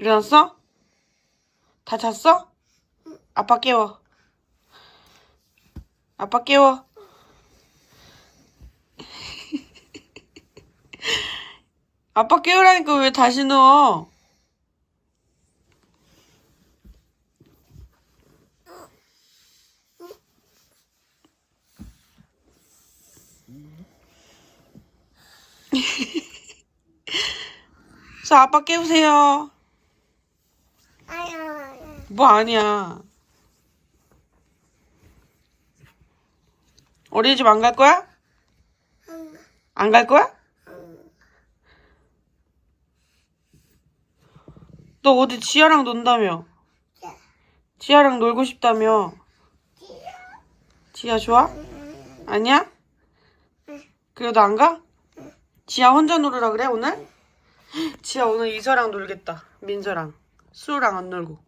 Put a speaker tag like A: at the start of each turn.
A: 일어났어? 다 잤어? 아빠 깨워. 아빠 깨워. 아빠 깨우라니까 왜 다시 누워? 자, 아빠 깨우세요. 뭐 아니야. 어린이집 안 갈 거야? 안갈 거야? 너 어디 지아랑 논다며? 지아랑 놀고 싶다며? 지아 좋아? 아니야? 그래도 안 가? 지아 혼자 놀으라 그래 오늘? 지아 오늘 이서랑 놀겠다 민서랑 수우랑 안 놀고